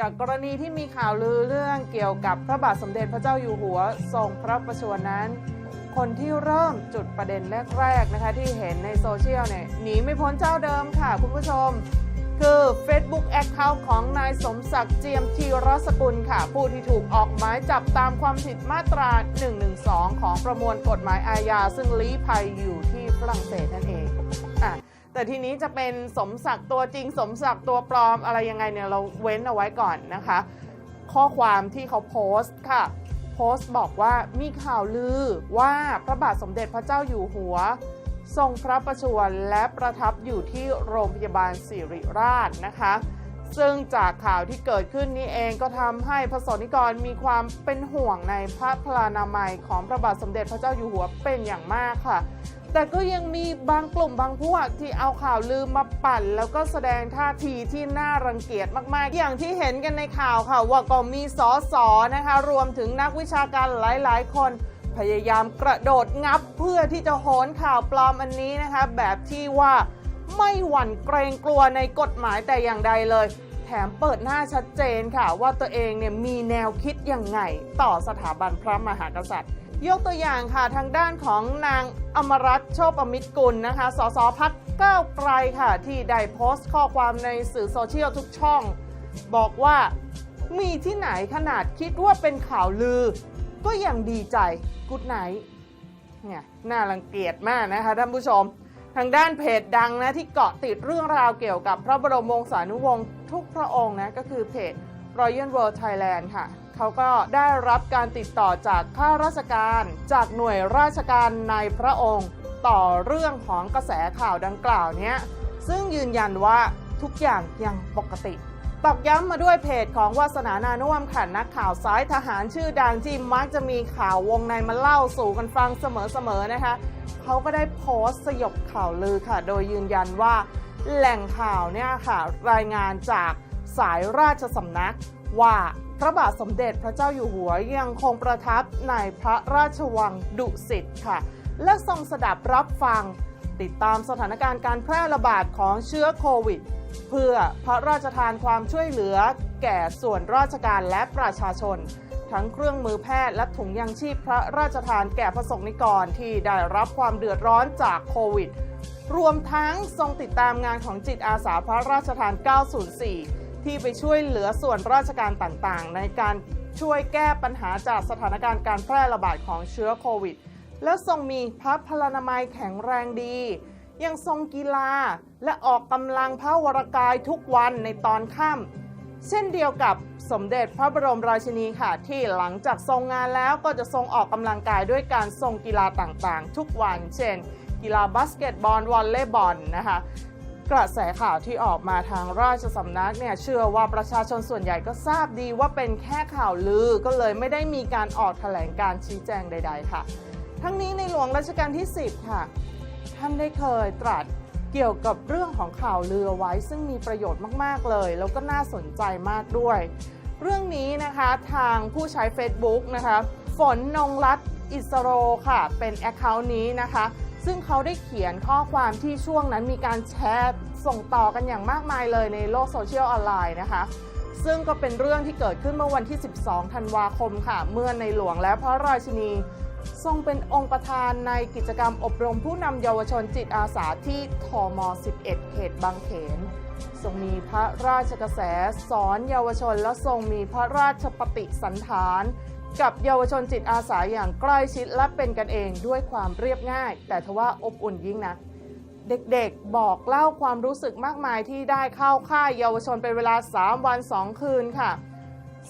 จากกรณีที่มีข่าวลือเรื่องเกี่ยวกับพระบาทสมเด็จพระเจ้าอยู่หัวทรงพระประชวรนั้น คนที่เริ่มจุดประเด็นแรกๆนะคะที่เห็นในโซเชียลเนี่ยหนีไม่พ้นเจ้าเดิมค่ะคุณผู้ชม คือ Facebook Account ของนายสมศักดิ์เจียมธีรสกุลค่ะ ผู้ที่ถูกออกหมายจับตามความผิดมาตรา 112 ของประมวลกฎหมายอาญาซึ่งลี้ภัยอยู่ที่ฝรั่งเศสนั่นเอง แต่ทีนี้จะเป็นสมศักดิ์ตัวจริง สมศักดิ์ตัวปลอมอะไรยังไงเนี่ยเราเว้นเอาไว้ก่อนนะคะ ข้อความที่เขาโพสต์ค่ะ โพสต์บอกว่ามีข่าวลือว่าพระบาทสมเด็จพระเจ้าอยู่หัว ทรงพระประชวรและประทับอยู่ที่โรงพยาบาลสิริราชนะคะ ซึ่งจากข่าวที่เกิดขึ้นนี้เองก็ทำให้พระสนิกรมีความเป็นห่วงในพระพลานามัยของพระบาทสมเด็จพระเจ้าอยู่หัวเป็นอย่างมากค่ะ แต่ก็ยังมีบางกลุ่มบางพวกที่เอาข่าวลืมมาปั่น แล้วก็แสดงท่าทีที่น่ารังเกียจมากๆ อย่างที่เห็นกันในข่าวค่ะ ว่าก็มีสอสอนะคะ รวมถึงนักวิชาการหลายๆ คนพยายามกระโดดงับเพื่อที่จะโหนข่าวปลอมอันนี้นะคะ แบบที่ว่า ไม่หวั่นเกรงกลัวในกฎหมายแต่อย่างใดเลย แถมเปิดหน้าชัดเจนค่ะ ว่าตัวเองเนี่ยมีแนวคิดยังไงต่อสถาบันพระมหากษัตริย์ ยกตัวอย่างค่ะทางด้านของนางอมรัตโชปมิตรกุลนะคะ สสพักก้าวไกลค่ะ ที่ได้โพสต์ข้อความในสื่อโซเชียลทุกช่อง บอกว่ามีที่ไหนขนาดคิดว่าเป็นข่าวลือ ก็ยังดีใจกุดไนเนี่ยน่ารังเกียจมากนะคะท่านผู้ชม ทางด้านเพจดังนะที่เกาะติดเรื่องราวเกี่ยวกับพระบรมวงศานุวงศ์ทุกพระองค์นะก็คือเพจ Royal World Thailand ค่ะ เขาก็ได้รับการติดต่อจากข้าราชการจากหน่วยราชการในพระองค์ ต่อเรื่องของกระแสข่าวดังกล่าวเนี้ยซึ่งยืนยันว่าทุกอย่างยังปกติ ตอกย้ำมาด้วยเพจของวาสนานานุวมขันนักข่าวสายทหารชื่อดังที่มักจะมีข่าววงในมาเล่าสู่กันฟังเสมอๆนะคะเขาก็ได้โพสต์สยบข่าวลือค่ะ โดยยืนยันว่าแหล่งข่าวเนี่ยค่ะรายงานจากสายราชสำนักว่าพระบาทสมเด็จพระเจ้าอยู่หัวยังคงประทับในพระราชวังดุสิตค่ะ และทรงสดับรับฟัง ติดตามสถานการณ์การแพร่ระบาดของเชื้อโควิด เพื่อพระราชทานความช่วยเหลือ แก่ส่วนราชการและประชาชน ทั้งเครื่องมือแพทย์และถุงยังชีพพระราชทานแก่พระสงฆ์นิกรที่ได้รับความเดือดร้อนจากโควิด รวมทั้งทรงติดตามงานของจิตอาสาพระราชทาน 904 ที่ไปช่วยเหลือส่วนราชการต่างๆ ในการช่วยแก้ปัญหาจากสถานการณ์การแพร่ระบาดของเชื้อโควิด และทรงมีพระพลานามัยแข็งแรงดี ยังทรงกีฬาและออกกำลังพระวรกายทุกวันในตอนค่ำเช่นเดียวกับสมเด็จพระบรมราชินีค่ะ ที่หลังจากทรงงานแล้วก็จะทรงออกกำลังกายด้วยการทรงกีฬาต่างๆ ทุกวัน เช่น กีฬาบาสเกตบอลวอลเลย์บอลนะคะกระแสข่าวที่ออกมาทางราชสำนักเนี่ยเชื่อว่าประชาชนส่วนใหญ่ก็ทราบดีว่าเป็นแค่ข่าวลือก็เลยไม่ได้มีการออกแถลงการชี้แจงใด ๆ ค่ะ ทั้งนี้ในหลวงรัชกาลที่ 10 ค่ะ ท่านได้เคยตรัสเกี่ยวกับเรื่องของข่าวลือไว้ ซึ่งมีประโยชน์มาก ๆ เลย แล้วก็น่าสนใจมากด้วย เรื่องนี้นะคะทางผู้ใช้ Facebook นะคะฝนนงรัตอิสโรค่ะ เป็น Account นี้นะคะ ซึ่งเขาได้เขียนข้อความที่ช่วงนั้นมีการแชร์ส่งต่อกันอย่างมากมายเลยในโลกโซเชียลออนไลน์นะคะซึ่งก็เป็นเรื่องที่เกิดขึ้นเมื่อวันที่ 12 ธันวาคมค่ะ เมื่อในหลวงและพระราชินี ทรงเป็นองค์ประธานในกิจกรรมอบรมผู้นำเยาวชนจิตอาสาที่ทม 11 เขตบางเขน ทรงมีพระราชกระแสสอนเยาวชนและทรงมีพระราชปฏิสันฐาน กับเยาวชนจิตอาสาอย่างใกล้ชิดและเป็นกันเองด้วยความเรียบง่าย แต่ทว่าอบอุ่นยิ่งนักเด็กๆ บอกเล่าความรู้สึกมากมายที่ได้เข้าค่ายเยาวชนเป็นเวลา 3 วัน 2 คืนค่ะ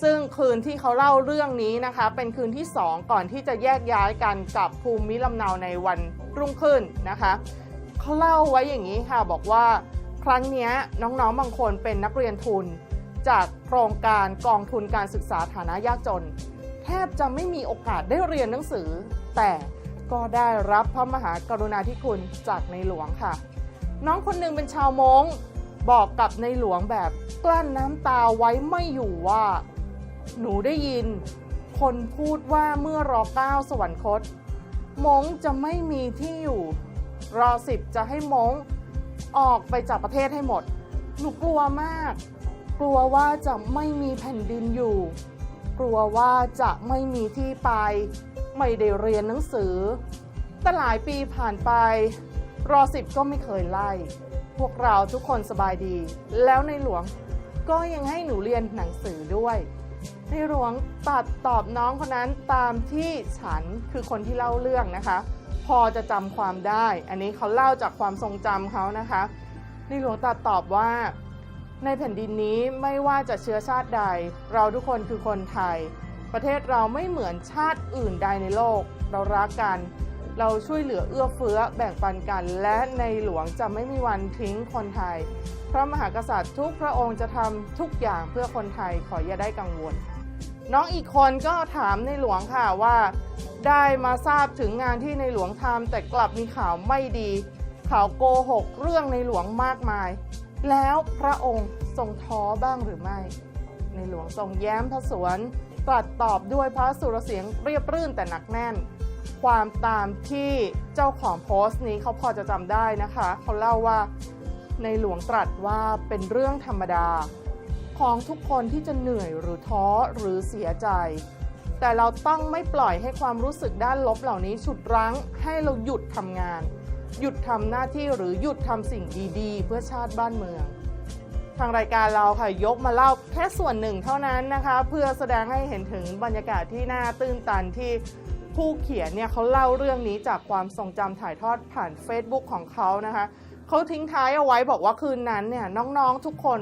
ซึ่งคืนที่เขาเล่าเรื่องนี้นะคะ เป็นคืนที่ 2 ก่อนที่จะแยกย้ายกันกับภูมิลำเนาในวันรุ่งขึ้นนะคะเขาเล่าไว้อย่างนี้ค่ะบอกว่าครั้งนี้น้องๆบางคนเป็นนักเรียนทุน จากโครงการกองทุนการศึกษาฐานะยากจน แทบจะไม่มีโอกาสได้เรียนหนังสือ แต่ก็ได้รับพระมหากรุณาธิคุณจากในหลวงค่ะ น้องคนหนึ่งเป็นชาวมงบอกกับในหลวงแบบกลั้นน้ำตาไว้ไม่อยู่ว่า หนูได้ยิน คนพูดว่าเมื่อรอเก้าสวรรคต มงจะไม่มีที่อยู่ รอสิบจะให้มงออกไปจากประเทศให้หมด หนูกลัวมาก กลัวว่าจะไม่มีแผ่นดินอยู่ กลัวว่าจะไม่มีที่ไป ไม่ได้เรียนหนังสือ แต่หลายปีผ่านไป รอสิบก็ไม่เคยไล่ พวกเราทุกคนสบายดี แล้วในหลวงก็ยังให้หนูเรียนหนังสือด้วย ในหลวงตัดตอบน้องคนนั้นตามที่ฉันคือคนที่เล่าเรื่องนะคะ พอจะจำความได้ อันนี้เขาเล่าจากความทรงจำเขานะคะในหลวงตัดตอบว่า ในแผ่นดินนี้ไม่ว่าจะเชื้อชาติใด เราทุกคนคือคนไทย ประเทศเราไม่เหมือนชาติอื่นใดในโลก เรารักกันเราช่วยเหลือเอื้อเฟื้อแบ่งปันกัน และในหลวงจะไม่มีวันทิ้งคนไทย ระมหากษัตริย์ทุกพระองค์จะทำทุกอย่างเพื่อคนไทยขออย่าได้กังวล น้องอีกคนก็ถามในหลวงค่ะว่า ได้มาทราบถึงงานที่ในหลวงทำแต่กลับมีข่าวไม่ดี ข่าวโกหกเรื่องในหลวงมากมาย แล้วพระองค์ทรงท้อบ้างหรือไม่ ในหลวงทรงแย้มพระสวนตรัสตอบด้วยพระสุรเสียงเรียบรื่นแต่หนักแน่น ความตามที่เจ้าของโพสต์นี้เขาพอจะจำได้นะคะ เขาเล่าว่า ในหลวงตรัสว่าเป็นเรื่องธรรมดา ของทุกคนที่จะเหนื่อยหรือท้อหรือเสียใจ แต่เราต้องไม่ปล่อยให้ความรู้สึกด้านลบเหล่านี้ฉุดรั้งให้เราหยุดทำงาน หยุดทำหน้าที่หรือหยุดทำสิ่งดีๆ เพื่อชาติบ้านเมือง ทางรายการเราค่ะยกมาเล่าแค่ส่วนหนึ่งเท่านั้นนะคะ เพื่อแสดงให้เห็นถึงบรรยากาศที่น่าตื้นตันที่ผู้เขียนเนี่ยเขาเล่าเรื่องนี้จากความทรงจำถ่ายทอดผ่าน Facebook ของเขานะคะ เขาทิ้งท้ายเอาไว้บอกว่าคืนนั้นเนี่ยน้องๆทุกคน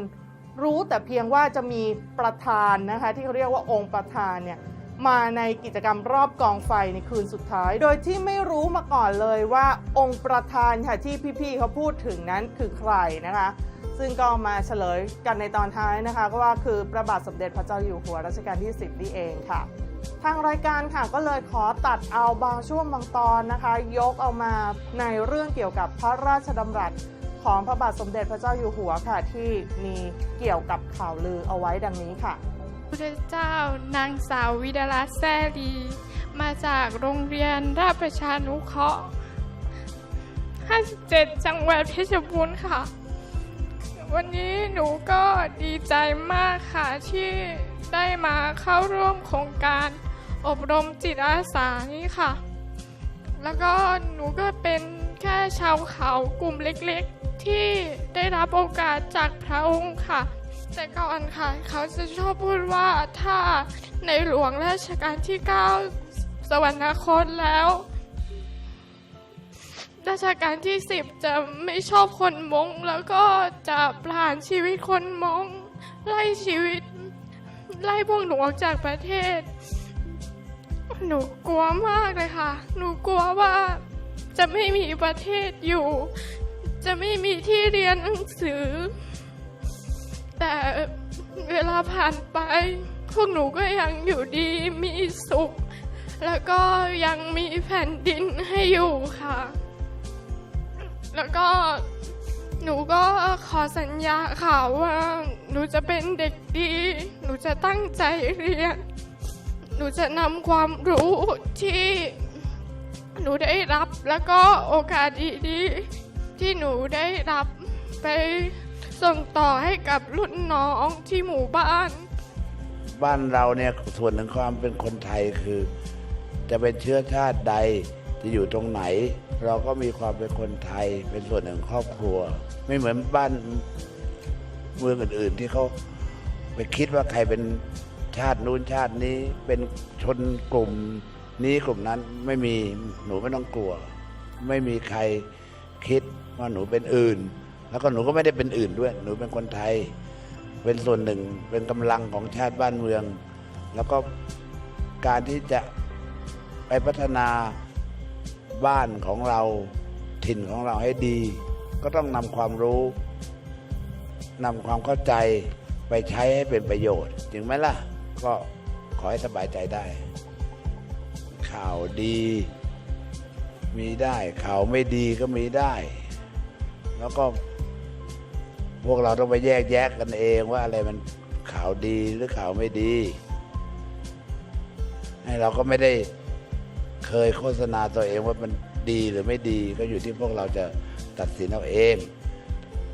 รู้แต่เพียงว่าจะมีประธานนะคะที่เขาเรียกว่าองค์ประธานเนี่ยมาในกิจกรรมรอบกองไฟในคืนสุดท้าย โดยที่ไม่รู้มาก่อนเลยว่าองค์ประธานค่ะที่พี่ๆเขาพูดถึงนั้นคือใครนะคะ ซึ่งก็มาเฉลยกันในตอนท้ายนะคะ ก็ว่าคือพระบาทสมเด็จพระเจ้าอยู่หัวรัชกาลที่ 10 นี่เองค่ะ ทางรายการค่ะก็เลยขอตัดเอาบางช่วงบางตอนนะคะ ยกเอามาในเรื่องเกี่ยวกับพระราชดำรัสของพระบาทสมเด็จพระเจ้าอยู่หัวค่ะ ที่มีเกี่ยวกับข่าวลือเอาไว้ดังนี้ค่ะพระเจ้านางสาววิดาลัสแซรีมาจากโรงเรียนราชประชานุเคราะห์ 57 จังหวัดเพชรบูรณ์ค่ะ วันนี้หนูก็ดีใจมากค่ะที่ ได้มาเข้าร่วมโครงการอบรมจิตอาสานี้ค่ะ แล้วก็หนูก็เป็นแค่ชาวเขากลุ่มเล็กๆ ที่ได้รับโอกาสจากพระองค์ค่ะ แต่ก่อนค่ะ เขาจะชอบพูดว่าถ้าในหลวงราชการที่ 9 สวรรคตแล้วราชการที่ 10 จะไม่ชอบคนมง แล้วก็จะประหารชีวิตคนมงไล่ชีวิต ไล่พวกหนูออกจากประเทศ หนูกลัวมากเลยค่ะ หนูกลัวว่าจะไม่มีประเทศอยู่ จะไม่มีที่เรียนหนังสือ แต่เวลาผ่านไป พวกหนูก็ยังอยู่ดีมีสุข แล้วก็ยังมีแผ่นดินให้อยู่ค่ะ แล้วก็ หนูก็ขอสัญญาค่ะว่าหนูจะเป็นเด็กดี หนูจะตั้งใจเรียน หนูจะนำความรู้ที่หนูได้รับแล้วก็โอกาสดีๆที่หนูได้รับไปส่งต่อให้กับรุ่นน้องที่หมู่บ้าน บ้านเราเนี่ยส่วนหนึ่งความเป็นคนไทยคือ จะเป็นเชื้อชาติใดจะอยู่ตรงไหน เราก็มีความเป็นคนไทยเป็นส่วนหนึ่งของครอบครัว ไม่เหมือนบ้านเมืองอื่น ๆ ที่เขาไปคิดว่าใครเป็นชาตินู้นชาตินี้เป็นชนกลุ่มนี้กลุ่มนั้นไม่มีหนูไม่ต้องกลัว ไม่มีใครคิดว่าหนูเป็นอื่น แล้วก็หนูก็ไม่ได้เป็นอื่นด้วย หนูเป็นคนไทย เป็นส่วนหนึ่งเป็นกำลังของชาติบ้านเมือง แล้วก็การที่จะไปพัฒนาบ้านของเราถิ่นของเราให้ดี ก็ต้องนำความรู้นำความเข้าใจไปใช้ให้เป็นประโยชน์จริงไหมล่ะ ก็ขอให้สบายใจได้ ข่าวดีมีได้ ข่าวไม่ดีก็มีได้ แล้วก็พวกเราต้องไปแยกแยะกันเองว่าอะไรมันข่าวดีหรือข่าวไม่ดี ให้เราก็ไม่ได้เคยโฆษณาตัวเองว่ามันดีหรือไม่ดีก็อยู่ที่พวกเราจะ ตัดสินเอาเอง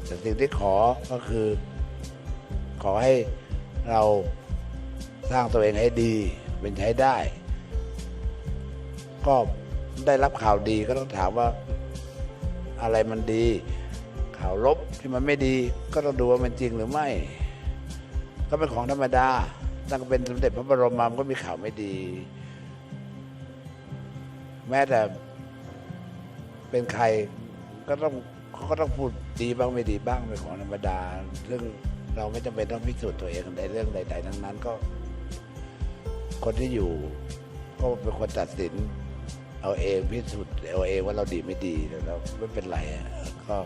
แต่สิ่งที่ขอก็คือ ขอให้เราสร้างตัวเองให้ดี เป็นใช้ได้ ก็ได้รับข่าวดีก็ต้องถามว่าอะไรมันดี ข่าวลบที่มันไม่ดี ก็ต้องดูว่ามันจริงหรือไม่ ก็เป็นของธรรมดาตั้งเป็นสมเด็จพระบรมมามก็มีข่าวไม่ดี แม้แต่เป็นใคร ก็ต้องเขาก็ต้องพูดดีบ้างไม่ดีบ้างเป็นของธรรมดาเรื่องเราไม่จำเป็นต้องพิสูจน์ตัวเองในเรื่องใด ๆ ทั้งนั้นก็ คนที่อยู่ ก็เป็นคนตัดสิน เอาเองพิสูจน์เอาเองว่าเราดีไม่ดีแล้วไม่เป็นไรก็